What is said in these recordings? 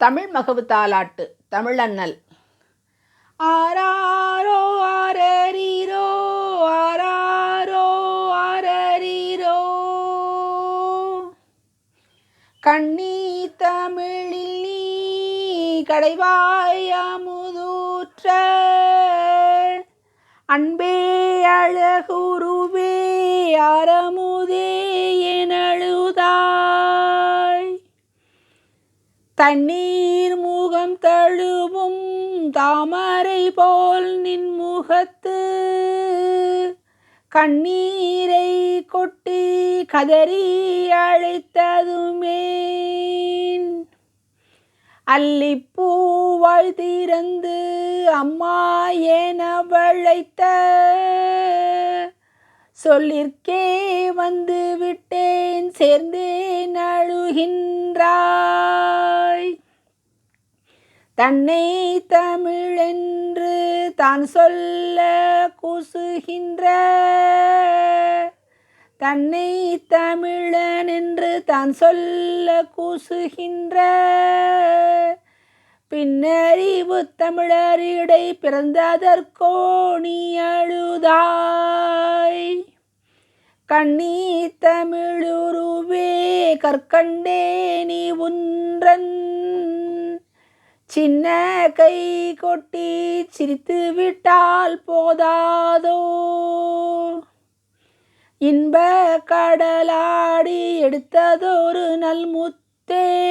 தமிழ் மகவு தாலாட்டு தமிழண்ணல் ஆராரோ ஆரரீரோ ஆராரோ ஆரரீரோ கண்ணீ தமிழில் நீ கடைவாய் அமுதூற்ற. அன்பே அழகுருவே அறமுதே தண்ணீர் முகம் தழுவும் தாமரை போல் நின் முகத்து. கண்ணீரை கொட்டி கதறி அழைத்ததுமே அல்லிப்பூவாய் திறந்து அம்மா என வழைத்த. சொல்லிற்கே வந்து விட்டேன் சேர்ந்தேன் அழுகின்றாய் தன்னை தமிழென்று தான் சொல்ல கூசுகின்ற. தன்னை தமிழன் என்று தான் சொல்ல கூசுகின்ற. பின்னறிவு தமிழரிடை பிறந்ததற்கோ நீ அழுதாய். கண்ணீ தமிழுருவே கற்கண்டே நீ உன்றன். சின்ன கை கொட்டி சிரித்து விட்டால் போதாதோ? இன்ப கடலாடி எடுத்ததொரு நல்முத்தே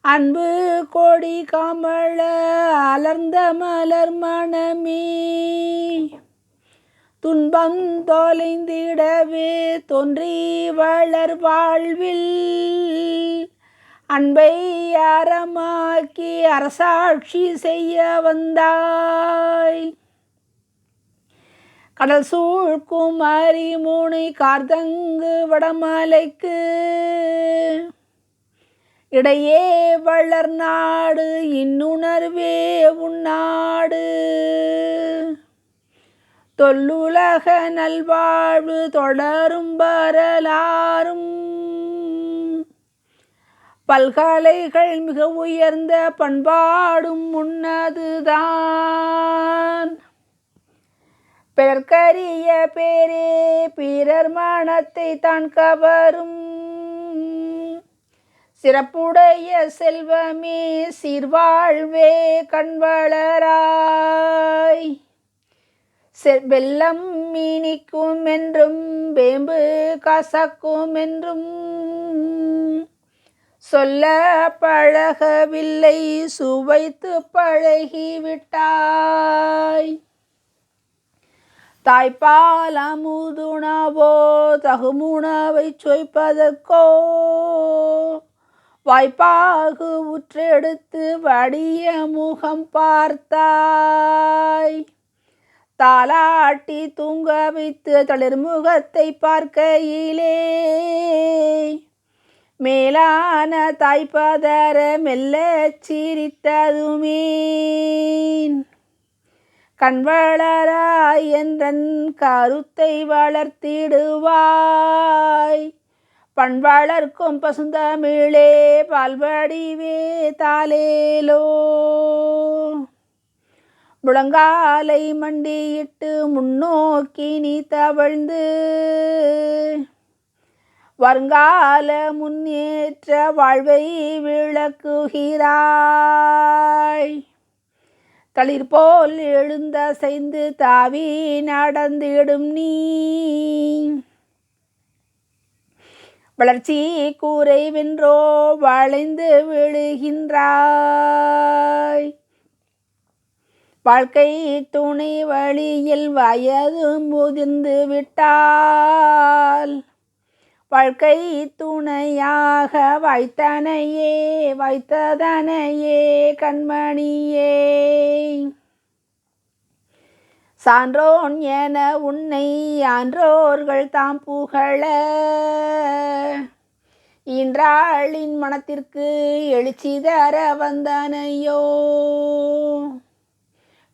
அன்பு கொடி கமழ அலர்ந்த மலர் மணமே. துன்பம் தொலைந்திடவே தோன்றி வளர் வாழ்வில். அன்பை அதிகாரமாக்கி அரசாட்சி செய்ய வந்தாய். கடல் சூழ் குமரி மூனை கார்தங்கு வடமலைக்கு. இடையே வளர் நாடு இன்னுணர்வே உன்னாடு. தொல்லுலக நல்வாழ்வு தொடரும் வரலாறும் பல்கலைகள் மிக உயர்ந்த பண்பாடும் முன்னதுதான் பிறர்க்கரிய பேரே பிறர் மனத்தை தான் கவரும். சிறப்புடைய செல்வமே சீர்வாழ்வே கண்வளராய். வெள்ளம் மீனிக்கும் என்றும் வேம்பு கசக்கும் என்றும். சொல்ல பழகவில்லை சுவைத்து பழகிவிட்டாய். தாய்ப்பால் அமுதுணவோ தகுமுணவை சொய்ப்பதற்கோ? வாய்ப்பாகு உற்றெடுத்து வடிய முகம் பார்த்தாய். தாலாட்டி தூங்க வைத்து தளிர்முகத்தை பார்க்கையிலே மேலான தாய்ப்பாதார மெல்ல சிரித்ததுமேன். கண்வளராய் என்றன் கருத்தை வளர்த்திடுவாய். பண்வளர்க்கும் பசுந்தமிழே பால்வடிவே தாலேலோ. முழங்காலை மண்டியிட்டு முன்னோக்கி நீ தவழ்ந்து வருங்கால முன்னேற்ற வாழ்வை விளக்குகிறாய். தளிர் போல் எழுந்தசைந்து தாவி நடந்திடும் நீ. வளர்ச்சி கூரை வென்றோ வளைந்து விழுகின்றாய். வாழ்க்கை துணை வழியில் வயது முதிர்ந்து விட்டால் வாழ்க்கை துணையாக வைத்தனையே வைத்ததனையே கண்மணியே. சான்றோன் என உன்னை ஆன்றோர்கள் தாம் புகழ. இன்றாளின் மனத்திற்கு எழுச்சி தர வந்தனையோ.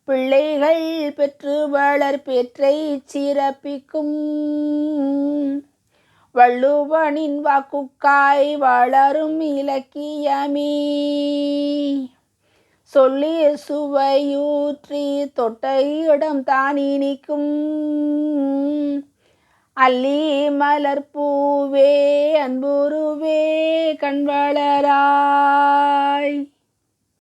பிள்ளைகள் பெற்று வளர் பெற்றை சிறப்பிக்கும். வள்ளுவனின் வாக்குக்காய் வளரும் இலக்கியமே சொல்லி சுவையூற்றி தொட்டையிடம் இடம் தானினிக்கும் அல்லி மலர்பூவே அன்புருவே கண்வளராய்